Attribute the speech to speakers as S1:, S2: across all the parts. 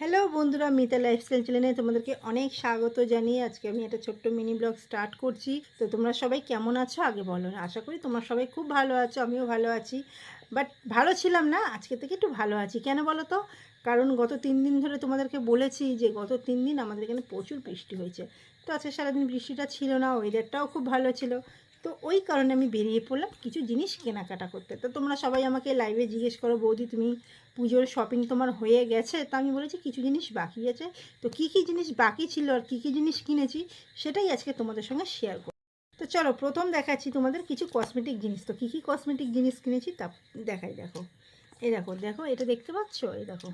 S1: Hello বন্ধুরা Mita lifestyle চ্যানেলে তোমাদেরকে অনেক স্বাগত জানিয়ে আজকে আমি একটা ছোট্ট মিনি ব্লগ স্টার্ট করছি। তো তোমরা সবাই কেমন আছো? আগে বলো। আশা করি তোমরা সবাই খুব ভালো আছো, আমিও ভালো আছি। বাট ভালো ছিলাম না, আজকে থেকে একটু ভালো আছি। কেন বলো তো? কারণ গত তিন দিন ধরে তোমাদেরকে বলেছি যে গত তিন দিন আমাদের এখানে প্রচুর বৃষ্টি হয়েছে। তো আজকে সারাদিন বৃষ্টিটা ছিল না ওয়েদারটাও খুব ভালো ছিল। তো ওই কারণে আমি বেরিয়ে পড়লাম কিছু জিনিস কেনাকাটা করতে। তো তোমরা সবাই আমাকে লাইভে জিজ্ঞেস করো, বৌদি, তুমি পুজোর শপিং তোমার হয়ে গেছে? তো আমি বলেছি, কিছু জিনিস বাকি আছে। তো কী কী জিনিস বাকি ছিল আর কী কী জিনিস কিনেছি সেটাই আজকে তোমাদের সঙ্গে শেয়ার করব। তো চলো, প্রথম দেখাচ্ছি তোমাদের কিছু কসমেটিক জিনিস। তো কী কী কসমেটিক জিনিস কিনেছি তা দেখাই, দেখো। এই দেখো দেখো, এটা দেখতে পাচ্ছ? এই দেখো,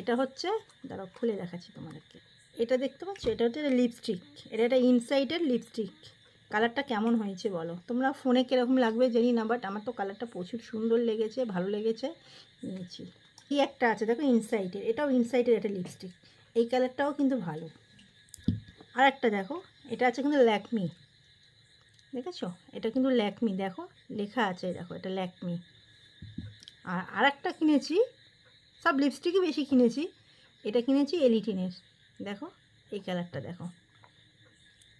S1: এটা হচ্ছে, দাঁড়াও, খুলে দেখাচ্ছি তোমাদেরকে। এটা দেখতে পাচ্ছ? এটা হচ্ছে লিপস্টিক এটা একটা ইনসাইডের লিপস্টিক কালারটা কেমন হয়েছে বলো? তোমরা ফোনে কীরকম লাগবে জানি না বাট আমার তো কালারটা প্রচুর সুন্দর লেগেছে, ভালো লেগেছে। নিয়েছি কি একটা আছে, দেখো ইনসাইটের এটাও ইনসাইটের একটা লিপস্টিক এই কালারটাও কিন্তু ভালো। আর একটা দেখো, এটা আছে কিন্তু ল্যাকমি দেখেছ? এটা কিন্তু ল্যাকমি দেখো, লেখা আছে দেখো, এটা ল্যাকমি আর আর একটা কিনেছি, সব লিপস্টিকই বেশি কিনেছি, এটা কিনেছি এলিটিনের দেখো, এই কালারটা দেখো।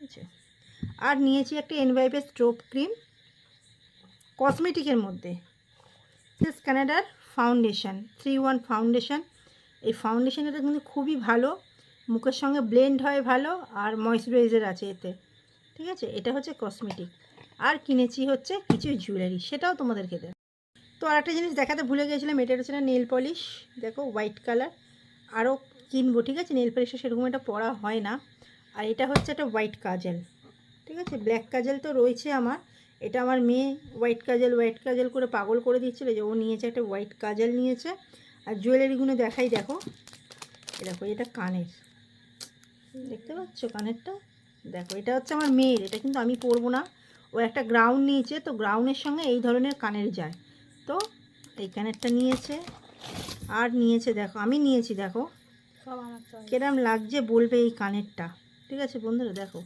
S1: আছে? আর নিয়েছি একটা এনভাইপের স্ট্রোপ ক্রিম কসমেটিকের মধ্যে। সিস কানাডার ফাউন্ডেশন থ্রি ওয়ান ফাউন্ডেশন এই ফাউন্ডেশনটা কিন্তু খুবই ভালো, মুখের সঙ্গে ব্লেন্ড হয় ভালো আর ময়শ্চারাইজার আছে এতে। ঠিক আছে? এটা হচ্ছে কসমেটিক আর কিনেছি হচ্ছে কিছু জুয়েলারি সেটাও তোমাদেরকে দেয় তো আর একটা জিনিস দেখাতে ভুলে গেছিলাম এটা হচ্ছে না নেল পলিশ দেখো হোয়াইট কালার আরও কিনবো, ঠিক আছে? নেল পলিশটা সেরকম একটা পরা হয় না। আর এটা হচ্ছে একটা হোয়াইট কাজল। ঠিক আছে? ব্ল্যাক কাজল তো রয়েছে আমার। এটা আমার মেয়ে হোয়াইট কাজল হোয়াইট কাজল করে পাগল করে দিচ্ছিল যে ও নিয়েছে একটা হোয়াইট কাজল নিয়েছে। আর জুয়েলারিগুলো দেখাই দেখো। দেখো এটা কানের। দেখতে পাচ্ছ কানেরটা? দেখো এটা হচ্ছে আমার মেয়ের এটা কিন্তু আমি পরবো না। ও একটা গ্রাউন্ড নিয়েছে তো গ্রাউন্ডের সঙ্গে এই ধরনের কানের যায়। তো এই কানেরটা নিয়েছে আর নিয়েছে দেখো আমি নিয়েছি দেখো। কিরম লাগছে বলবে এই কানেরটা? ঠিক আছে বন্ধুরা দেখো।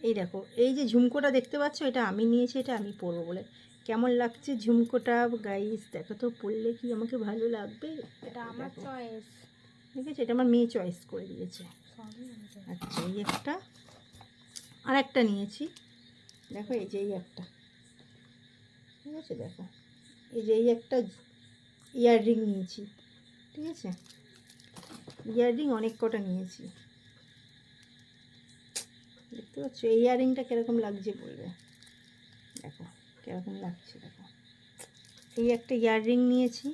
S1: এই দেখো এই যে ঝুমকোটা দেখতে পাচ্ছ এটা আমি নিয়েছি এটা আমি পরবো বলে। কেমন লাগছে ঝুমকোটা গাইস দেখো তো পরলে কি আমাকে ভালো লাগবে?
S2: এটা আমার চয়েস
S1: ঠিক আছে এটা আমার মেয়ে চয়েস করে দিয়েছে। আচ্ছা এই একটা। আর একটা নিয়েছি। দেখো এই যে এই একটা। ঠিক আছে দেখো। এই যে এই একটা ইয়াররিং নিয়েছি। ঠিক আছে? ইয়াররিং অনেক কটা নিয়েছি। দেখতে পাচ্ছ? এই ইয়াররিংটা কীরকম লাগছে বলবে? দেখো, কীরকম লাগছে, দেখো। এই একটা ইয়াররিং নিয়েছি,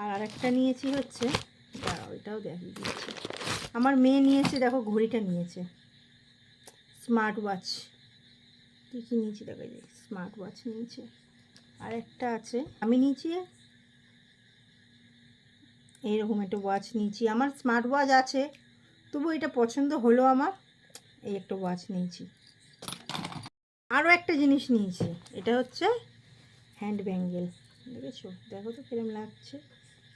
S1: আর আরেকটা নিয়েছি হচ্ছে, দাঁড়াও, এটাও দেখিয়ে দিচ্ছি। আমার মেয়ে নিয়েছে, দেখো, ঘড়িটা নিয়েছে। স্মার্ট ওয়াচ কী কী নিয়েছি, দেখো যে স্মার্ট ওয়াচ নিয়েছে। আর একটা আছে, আমি নিয়েছি, এইরকম একটা ওয়াচ নিয়েছি। আমার স্মার্ট ওয়াচ আছে তবু এটা পছন্দ হলো আমার। এই একটা ওয়াচ নিয়েছি। আরও একটা জিনিস নিয়েছি, এটা হচ্ছে হ্যান্ড ব্যাঙ্গেল দেখেছ? দেখো তো কিরম লাগছে।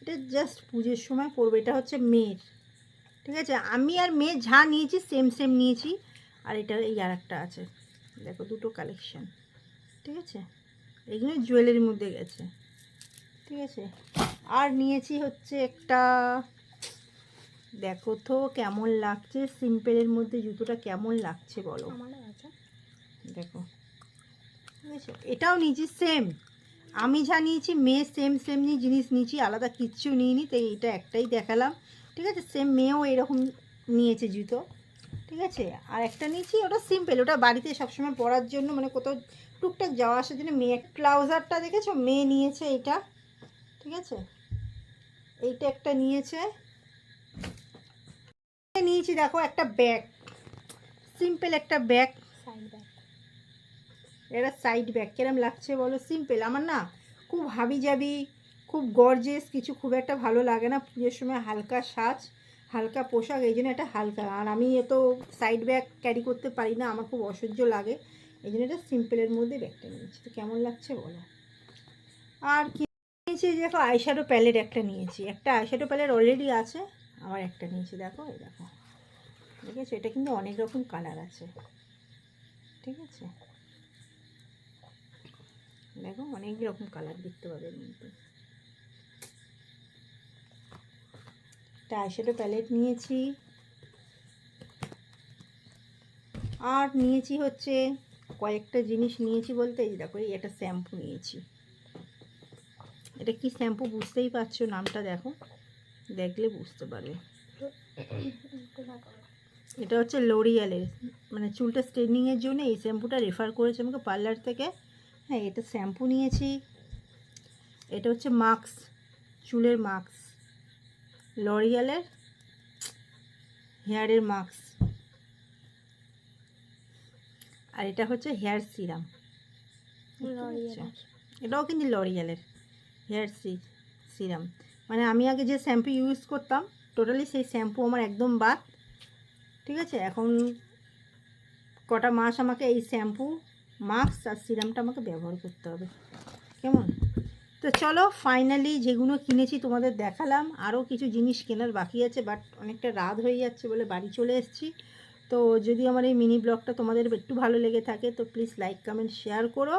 S1: এটা জাস্ট পুজোর সময় পরবে, এটা হচ্ছে মেয়ের। ঠিক আছে? আমি আর মেয়ে যা নিয়েছি সেম সেম নিয়েছি। আর এটা এই আর একটা আছে, দেখো দুটো কালেকশান ঠিক আছে? এগুলো জুয়েলারির মধ্যে গেছে। ঠিক আছে? আর নিয়েছি হচ্ছে একটা দেখো তো কেমন লাগছে সিম্পলের মধ্যে জুতোটা কেমন লাগছে বলো? দেখো। ঠিক আছে এটাও নিয়েছি সেম আমি যা নিয়েছি মেয়ে সেম সেম নিয়ে জিনিস নিয়েছি আলাদা কিচ্ছু নিইনি তাই এটা একটাই দেখালাম। ঠিক আছে সেম মেয়েও এরকম নিয়েছে জুতো। ঠিক আছে আর একটা নিয়েছি ওটা সিম্পল ওটা বাড়িতে সবসময় পরার জন্য মানে কোথাও টুকটাক যাওয়া আসার জন্য মেয়ে ট্রাউজারটা দেখেছ? মেয়ে নিয়েছে এটা। ঠিক আছে এইটা একটা নিয়েছে। নিয়েছি দেখো একটা ব্যাগ সিম্পল একটা ব্যাগ
S2: সাইড ব্যাগ
S1: এটা সাইড ব্যাগ কিরম লাগছে বলো? সিম্পল আমার না খুব হাবি যাবি খুব গর্জেস কিছু খুব একটা ভালো লাগে না। পুজোর সময় হালকা সাজ হালকা পোশাক এই জন্য এটা হালকা। আর আমি এত সাইড ব্যাগ ক্যারি করতে পারি না আমার খুব অসহ্য লাগে। এই জন্য এটা সিম্পলের মধ্যে ব্যাগটা নিয়েছি। তো কেমন লাগছে বলো? আর কি নিয়েছি? দেখো আইশ্যাডো প্যালেট একটা নিয়েছি। একটা আইশ্যাডো প্যালেট অলরেডি আছে আবার একটা নিয়েছি। দেখো এই দেখো। ঠিক আছে? এটা কিন্তু অনেক রকম কালার আছে। ঠিক আছে? দেখো অনেক রকম কালার দেখতে পাবে এর মধ্যে একটা আইশ্যাডো প্যালেট নিয়েছি। আর নিয়েছি হচ্ছে কয়েকটা জিনিস নিয়েছি বলতে এই দেখো এই একটা শ্যাম্পু নিয়েছি। এটা কি শ্যাম্পু বুঝতেই পারছ? নামটা দেখো। দেখলে বুঝতে পারবে। এটা হচ্ছে লোরিয়ালের মানে চুলটা স্ট্রেটনিংয়ের জন্য এই শ্যাম্পুটা রেফার করেছে আমাকে পার্লার থেকে। হ্যাঁ এটা শ্যাম্পু নিয়েছি। এটা হচ্ছে মাস্ক চুলের মাস্ক লরিয়ালের হেয়ারের মাস্ক আর এটা হচ্ছে হেয়ার সিরাম এটাও কিন্তু লরিয়ালের হেয়ার সি সিরাম মানে আমি আগে যে শ্যাম্পু ইউজ করতাম টোটালি সেই শ্যাম্পু আমার একদম বাদ। ঠিক আছে? এখন কটা মাস আমাকে এই শ্যাম্পু, মাস্ক আর সিরামটা আমাকে ব্যবহার করতে হবে। কেমন? তো চলো ফাইনালি যেগুলো কিনেছি তোমাদের দেখালাম। আরও কিছু জিনিস কেনার বাকি আছে বাট অনেকটা রাত হয়ে যাচ্ছে বলে বাড়ি চলে এসেছি। তো যদি আমার এই মিনি ব্লগটা তোমাদের একটু ভালো লেগে থাকে, তো প্লিজ লাইক কমেন্ট শেয়ার করো।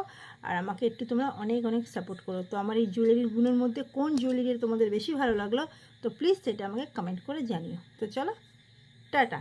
S1: আর আমাকে একটু তোমরা অনেক অনেক সাপোর্ট করো। তো আমার এই জুয়েলারিগুলোর মধ্যে কোন জুয়েলারি তোমাদের বেশি ভালো লাগল, তো প্লিজ সেটা আমাকে কমেন্ট করে জানিও। তো চলো, টাটা।